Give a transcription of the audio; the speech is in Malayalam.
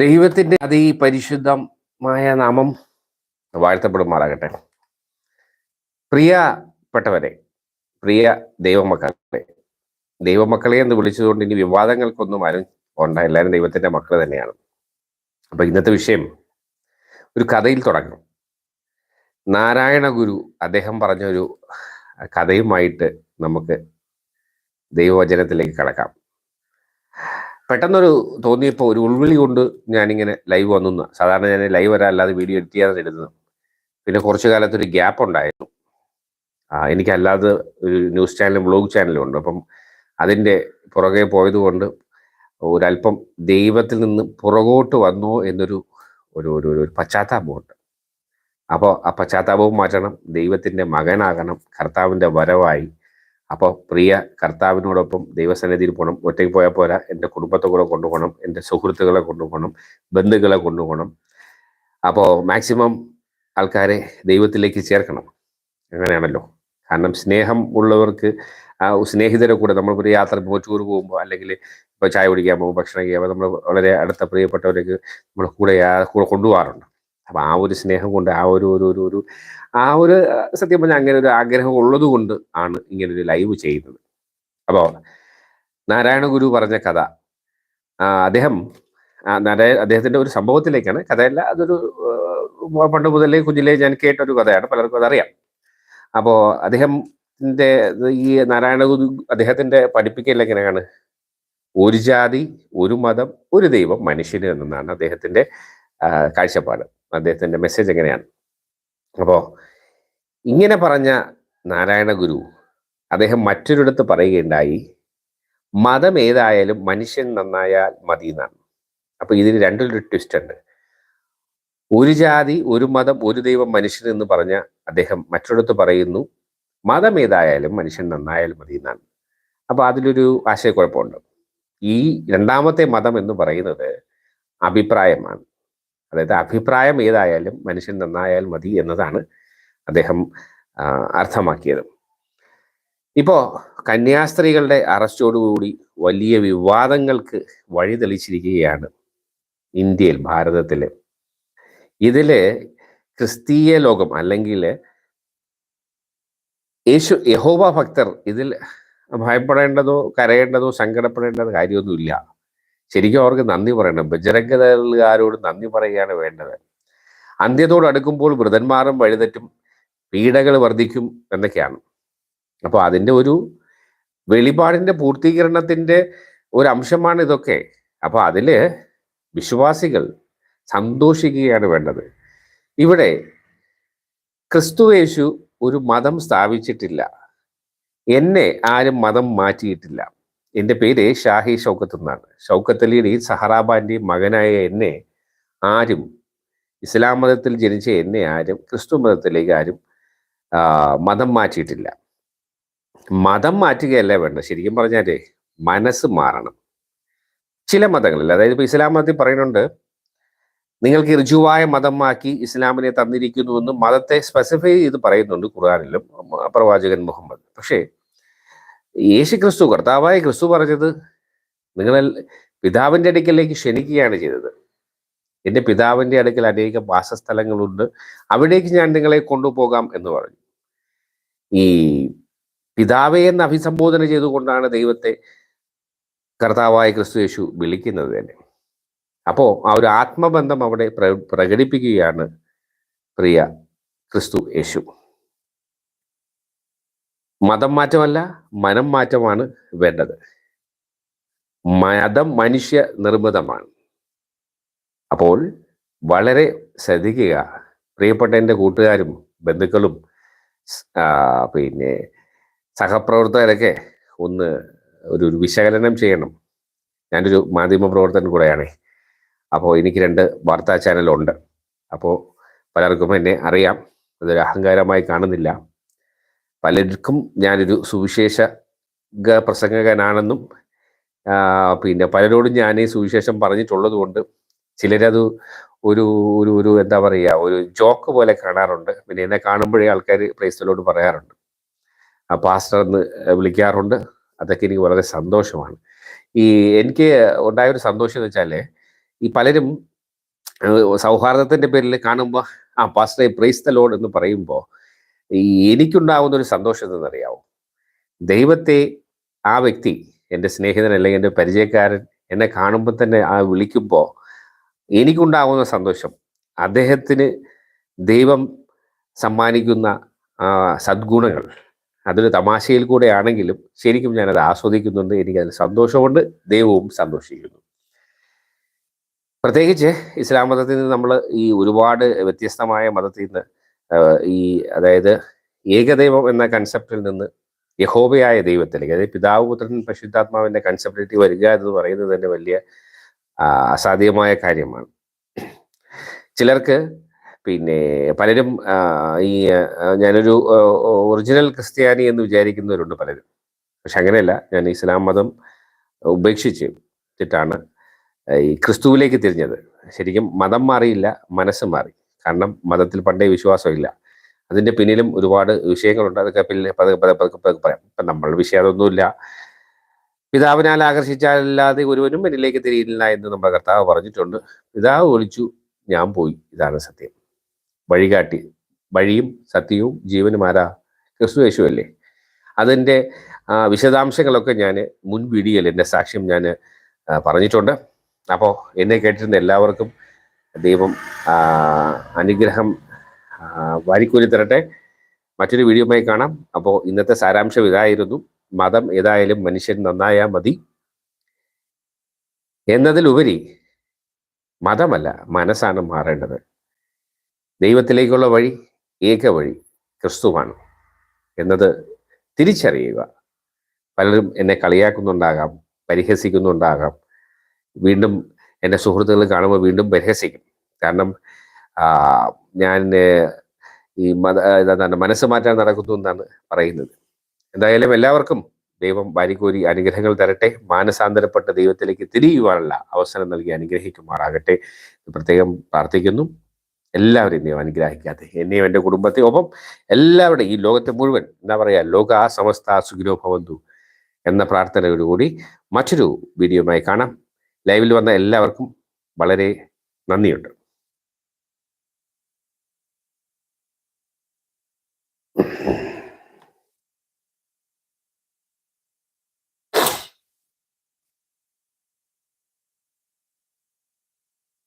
ദൈവത്തിന്റെ അതിപരിശുദ്ധമായ നാമം വാഴ്ത്തപ്പെടുമാറാകട്ടെ. പ്രിയപ്പെട്ടവരെ പ്രിയ ദൈവമക്കളെ ദൈവമക്കളെ എന്ന് വിളിച്ചതുകൊണ്ട് ഇനി വിവാദങ്ങൾക്കൊന്നും ആരും ഉണ്ട എല്ലാവരും ദൈവത്തിന്റെ മക്കൾ തന്നെയാണ്. അപ്പൊ ഇന്നത്തെ വിഷയം ഒരു കഥയിൽ തുടങ്ങും. നാരായണ ഗുരു അദ്ദേഹം പറഞ്ഞൊരു കഥയുമായിട്ട് നമുക്ക് ദൈവവചനത്തിലേക്ക് കടക്കാം. പെട്ടെന്നൊരു തോന്നിയപ്പോൾ ഒരു ഉൾവിളി കൊണ്ട് ഞാനിങ്ങനെ ലൈവ് വന്നു. സാധാരണ ഞാൻ ലൈവ് വരാൻ അല്ലാതെ വീഡിയോ എഡിറ്റ് ചെയ്യാതെ ഇടുന്നത് പിന്നെ കുറച്ചു കാലത്തൊരു ഗ്യാപ്പ് ഉണ്ടായിരുന്നു. എനിക്കല്ലാതെ ഒരു ന്യൂസ് ചാനലും വ്ളോഗ് ചാനലും ഉണ്ട്. അപ്പം അതിന്റെ പുറകെ പോയതുകൊണ്ട് ഒരല്പം ദൈവത്തിൽ നിന്ന് പുറകോട്ട് വന്നോ എന്നൊരു ഒരു ഒരു ഒരു പശ്ചാത്താപമുണ്ട് അപ്പോൾ ആ പശ്ചാത്താപവും മാറ്റണം. ദൈവത്തിന്റെ മകനാകണം. കർത്താവിന്റെ വരവായി അപ്പോൾ പ്രിയ കർത്താവിനോടൊപ്പം ദൈവസന്നിധിയിൽ പോകണം ഒറ്റയ്ക്ക് പോയാൽ പോരാ. എന്റെ കുടുംബത്തെ കൂടെ കൊണ്ടുപോകണം. എന്റെ സുഹൃത്തുക്കളെ കൊണ്ടുപോകണം. ബന്ധുക്കളെ കൊണ്ടുപോകണം. അപ്പോൾ മാക്സിമം ആൾക്കാരെ ദൈവത്തിലേക്ക് ചേർക്കണം. അങ്ങനെയാണല്ലോ. കാരണം സ്നേഹം ഉള്ളവർക്ക് ആ സ്നേഹിതരെ കൂടെ നമ്മൾ ഒരു യാത്ര ഇപ്പോൾ ടൂർ പോകുമ്പോൾ അല്ലെങ്കിൽ ഇപ്പോൾ ചായ കുടിക്കാൻ പോകുമ്പോൾ ഭക്ഷണം കഴിക്കാൻ നമ്മൾ വളരെ അടുത്ത പ്രിയപ്പെട്ടവരേക്ക് നമ്മുടെ കൂടെ കൂടെ കൊണ്ടുപോകാറുണ്ട്. അപ്പം ആ ഒരു സ്നേഹം കൊണ്ട് ആ ഒരു ഒരു ഒരു ആ ഒരു സത്യം പറഞ്ഞാൽ അങ്ങനെ ഒരു ആഗ്രഹം ഉള്ളത് കൊണ്ട് ആണ് ഇങ്ങനെ ഒരു ലൈവ് ചെയ്യുന്നത്. അപ്പോൾ നാരായണ ഗുരു പറഞ്ഞ കഥ അദ്ദേഹം നാരായ അദ്ദേഹത്തിന്റെ ഒരു സംഭവത്തിലേക്കാണ് കഥയല്ല അതൊരു പണ്ട് മുതലേ കുഞ്ഞിലേ ഞാൻ കേട്ട ഒരു കഥയാണ് പലർക്കും അതറിയാം. അപ്പോൾ അദ്ദേഹത്തിന്റെ ഈ നാരായണ ഗുരു അദ്ദേഹത്തിന്റെ പഠിപ്പിക്കൽ എങ്ങനെയാണ്? ഒരു ജാതി ഒരു മതം ഒരു ദൈവം മനുഷ്യന് എന്നാണ് അദ്ദേഹത്തിന്റെ കാഴ്ചപ്പാട്. അദ്ദേഹത്തിന്റെ മെസ്സേജ് എങ്ങനെയാണ്? അപ്പോൾ ഇങ്ങനെ പറഞ്ഞ നാരായണ ഗുരു അദ്ദേഹം മറ്റൊരിടത്ത് പറയുകയുണ്ടായി മതം ഏതായാലും മനുഷ്യൻ നന്നായാൽ മതി എന്നാണ് അപ്പൊ ഇതിന് രണ്ടൊരു ട്വിസ്റ്റ് ഉണ്ട്. ഒരു ജാതി ഒരു മതം ഒരു ദൈവം മനുഷ്യൻ എന്ന് പറഞ്ഞ അദ്ദേഹം മറ്റൊരിടത്ത് പറയുന്നു മതം ഏതായാലും മനുഷ്യൻ നന്നായാൽ മതി എന്നാണ് അപ്പൊ അതിലൊരു ആശയക്കുഴപ്പമുണ്ട്. ഈ രണ്ടാമത്തെ മതം എന്ന് പറയുന്നത് അഭിപ്രായമാണ്. അതായത് അഭിപ്രായം ഏതായാലും മനുഷ്യൻ നന്നായാൽ മതി എന്നതാണ് അദ്ദേഹം അർത്ഥമാക്കിയത്. ഇപ്പോ കന്യാസ്ത്രീകളുടെ അറസ്റ്റോടുകൂടി വലിയ വിവാദങ്ങൾക്ക് വഴി തെളിച്ചിരിക്കുകയാണ് ഇന്ത്യയിൽ ഭാരതത്തിൽ ഇതിൽ ക്രിസ്തീയ ലോകം അല്ലെങ്കിൽ യേശു യഹോബ ഭക്തർ ഇതിൽ ഭയപ്പെടേണ്ടതോ കരയേണ്ടതോ സങ്കടപ്പെടേണ്ടതോ കാര്യമൊന്നുമില്ല. ശരിക്കും അവർക്ക് നന്ദി പറയണം. ബജരംഗതകാരോട് നന്ദി പറയുകയാണ് വേണ്ടത്. അന്ത്യത്തോട് അടുക്കുമ്പോൾ വൃതന്മാരും വഴിതെറ്റും പീഡകൾ വർദ്ധിക്കും എന്നൊക്കെയാണ്. അപ്പോൾ അതിന്റെ ഒരു വെളിപാടിന്റെ പൂർത്തീകരണത്തിന്റെ ഒരു അംശമാണ് ഇതൊക്കെ. അപ്പോൾ അതിൽ വിശ്വാസികൾ സന്തോഷിക്കുകയാണ് വേണ്ടത്. ഇവിടെ ക്രിസ്തുവേശു ഒരു മതം സ്ഥാപിച്ചിട്ടില്ല. എന്നെ ആരും മതം മാറ്റിയിട്ടില്ല. എന്റെ പേര് ഷാഹി ഷൗക്കത്ത് എന്നാണ്. ഷൗക്കത്ത് അലിയുടെയും സഹറാബാന്റെയും മകനായ എന്നെ ആരും ഇസ്ലാം മതത്തിൽ ജനിച്ച എന്നെ ആരും ക്രിസ്തു മതത്തിലേക്ക് ആരും മതം മാറ്റിയിട്ടില്ല. മതം മാറ്റുകയല്ല വേണ്ട ശരിക്കും പറഞ്ഞാൽ മനസ്സ് മാറണം. ചില മതങ്ങളിൽ അതായത് ഇപ്പൊ ഇസ്ലാം മതത്തിൽ പറയുന്നുണ്ട് നിങ്ങൾക്ക് ഋജുവായ മതമാക്കി ഇസ്ലാമിനെ തന്നിരിക്കുന്നുവെന്ന് മതത്തെ സ്പെസിഫൈ ചെയ്ത് പറയുന്നുണ്ട് ഖുർആാനിലും പ്രവാചകൻ മുഹമ്മദ്. പക്ഷേ യേശു ക്രിസ്തു കർത്താവായ ക്രിസ്തു പറഞ്ഞത് നിങ്ങൾ പിതാവിന്റെ അടുക്കലേക്ക് ക്ഷണിക്കുകയാണ് ചെയ്തത്. എന്റെ പിതാവിന്റെ അടുക്കൽ അനേകം വാസസ്ഥലങ്ങളുണ്ട്. അവിടേക്ക് ഞാൻ നിങ്ങളെ കൊണ്ടുപോകാം എന്ന് പറഞ്ഞു. ഈ പിതാവെ എന്ന് അഭിസംബോധന ചെയ്തുകൊണ്ടാണ് ദൈവത്തെ കർത്താവായ ക്രിസ്തു യേശു വിളിക്കുന്നത് തന്നെ. അപ്പോൾ ആ ഒരു ആത്മബന്ധം അവിടെ പ്രകടിപ്പിക്കുകയാണ് പ്രിയ ക്രിസ്തു യേശു. മതം മാറ്റമല്ല മനം മാറ്റമാണ് വേണ്ടത്. മതം മനുഷ്യ നിർമ്മിതമാണ്. അപ്പോൾ വളരെ ശ്രദ്ധിക്കുക. പ്രിയപ്പെട്ട എന്റെ കൂട്ടുകാരും ബന്ധുക്കളും പിന്നെ സഹപ്രവർത്തകരൊക്കെ ഒന്ന് ഒരു വിശകലനം ചെയ്യണം. ഞാനൊരു മാധ്യമ പ്രവർത്തകൻ കൂടെയാണ്. അപ്പോൾ എനിക്ക് രണ്ട് വാർത്താ ചാനലുണ്ട്. അപ്പോൾ പലർക്കും എന്നെ അറിയാം. അതൊരു അഹങ്കാരമായി കാണുന്നില്ല. പലർക്കും ഞാനൊരു സുവിശേഷ പ്രസംഗകനാണെന്നും പിന്നെ പലരോടും ഞാൻ ഈ സുവിശേഷം പറഞ്ഞിട്ടുള്ളത് കൊണ്ട് ചിലരത് ഒരു ഒരു ഒരു എന്താ പറയുക ഒരു ജോക്ക് പോലെ കാണാറുണ്ട്. പിന്നെ എന്നെ കാണുമ്പോഴേ ആൾക്കാർ പ്രൈസ്തലോട് പറയാറുണ്ട്. ആ പാസ്റ്റർ എന്ന് വിളിക്കാറുണ്ട്. അതൊക്കെ എനിക്ക് വളരെ സന്തോഷമാണ്. ഈ എനിക്ക് ഉണ്ടായ ഒരു സന്തോഷം എന്ന് വെച്ചാൽ ഈ പലരും സൗഹാർദ്ദത്തിന്റെ പേരിൽ കാണുമ്പോൾ ആ പാസ്റ്റർ പ്രൈസ് ദ ലോഡ് എന്ന് പറയുമ്പോൾ ഈ എനിക്കുണ്ടാകുന്ന ഒരു സന്തോഷം എന്തെന്നറിയാവോ? ദൈവത്തെ ആ വ്യക്തി എന്റെ സ്നേഹിതൻ അല്ലെങ്കിൽ എന്റെ പരിചയക്കാരൻ എന്നെ കാണുമ്പോൾ തന്നെ ആ വിളിക്കുമ്പോൾ എനിക്കുണ്ടാകുന്ന സന്തോഷം. അദ്ദേഹത്തിന് ദൈവം സമ്മാനിക്കുന്ന സദ്ഗുണങ്ങൾ. അതൊരു തമാശയിൽ കൂടെ ആണെങ്കിലും ശരിക്കും ഞാനത് ആസ്വദിക്കുന്നുണ്ട്. എനിക്കതിൽ സന്തോഷമുണ്ട്. ദൈവവും സന്തോഷിക്കുന്നു. പ്രത്യേകിച്ച് ഇസ്ലാം മതത്തിൽ നിന്ന് നമ്മൾ ഈ ഒരുപാട് വ്യത്യസ്തമായ മതത്തിൽ നിന്ന് ഈ അതായത് ഏകദൈവം എന്ന കൺസെപ്റ്റിൽ നിന്ന് യഹോബയായ ദൈവത്തിലേക്ക് അതായത് പിതാവ് പുത്രൻ പരിശുദ്ധാത്മാവിന്റെ കൺസെപ്റ്റിലേക്ക് വരിക എന്ന് പറയുന്നത് തന്നെ വലിയ അസാധ്യമായ കാര്യമാണ്. ചിലർക്ക് പിന്നെ പലരും ഈ ഞാനൊരു ഒറിജിനൽ ക്രിസ്ത്യാനി എന്ന് വിചാരിക്കുന്നവരുണ്ട് പലരും. പക്ഷെ അങ്ങനെയല്ല ഞാൻ ഇസ്ലാം മതം ഉപേക്ഷിച്ചിട്ടാണ് ഈ ക്രിസ്തുവിലേക്ക് തിരിഞ്ഞത്. ശരിക്കും മതം മാറിയില്ല മനസ്സ് മാറി. കാരണം മതത്തിൽ പണ്ടേ വിശ്വാസമില്ല. അതിന്റെ പിന്നിലും ഒരുപാട് വിഷയങ്ങളുണ്ട്. അതൊക്കെ പിന്നെ പതുക്കെ പതുക്കെ പതുക്കെ പതുക്കെ പറയാം. ഇപ്പം നമ്മളുടെ വിഷയം അതൊന്നുമില്ല പിതാവിനാൽ ആകർഷിച്ചാലല്ലാതെ ഒരുവനും എന്നിലേക്ക് തിരിയില്ല എന്ന് നമ്മുടെ കർത്താവ് പറഞ്ഞിട്ടുണ്ട്. പിതാവ് വിളിച്ചു ഞാൻ പോയി. ഇതാണ് സത്യം. വഴികാട്ടി. വഴിയും സത്യവും ജീവനും ആരാ? ക്രിസ്തു യേശു അല്ലേ അതിന്റെ വിശദാംശങ്ങളൊക്കെ ഞാൻ മുൻ എന്റെ സാക്ഷ്യം ഞാൻ പറഞ്ഞിട്ടുണ്ട്. അപ്പോൾ എന്നെ കേട്ടിരുന്ന എല്ലാവർക്കും ദൈവം അനുഗ്രഹം വാരിക്കൂലി തരട്ടെ. മറ്റൊരു വീഡിയോയുമായി കാണാം. അപ്പോൾ ഇന്നത്തെ സാരാംശം ഇതായിരുന്നു. മതം ഏതായാലും മനുഷ്യൻ നന്നായാൽ മതി. എന്നതിലുപരി മതമല്ല മനസ്സാണ് മാറേണ്ടത്. ദൈവത്തിലേക്കുള്ള വഴി ഏക വഴി ക്രിസ്തുവാണ് എന്നത് തിരിച്ചറിയുക. പലരും എന്നെ കളിയാക്കുന്നുണ്ടാകാം പരിഹസിക്കുന്നുണ്ടാകാം. വീണ്ടും എന്റെ സുഹൃത്തുക്കൾ കാണുമ്പോൾ വീണ്ടും പരിഹസിക്കും കാരണം ഞാൻ ഈ മത എന്താണ് മനസ്സ് മാറ്റാൻ നടക്കുന്നു എന്നാണ് പറയുന്നത്. എന്തായാലും എല്ലാവർക്കും ദൈവം വാരിക്കോരി അനുഗ്രഹങ്ങൾ തരട്ടെ. മാനസാന്തരപ്പെട്ട ദൈവത്തിലേക്ക് തിരിയുവാനുള്ള അവസരം നൽകി അനുഗ്രഹിക്കുമാറാകട്ടെ. പ്രത്യേകം പ്രാർത്ഥിക്കുന്നു. എല്ലാവരെയും ദൈവം അനുഗ്രഹിക്കാതെ. എന്നെയും എന്റെ കുടുംബത്തെ ഒപ്പം എല്ലാവരുടെയും ഈ ലോകത്തെ മുഴുവൻ എന്താ പറയുക ലോക സമസ്ത സുഖിനോ ഭവന്തു എന്ന പ്രാർത്ഥനയോടുകൂടി മറ്റൊരു വീഡിയോയുമായി കാണാം. ലൈവിൽ വന്ന എല്ലാവർക്കും വളരെ നന്ദിയുണ്ട്.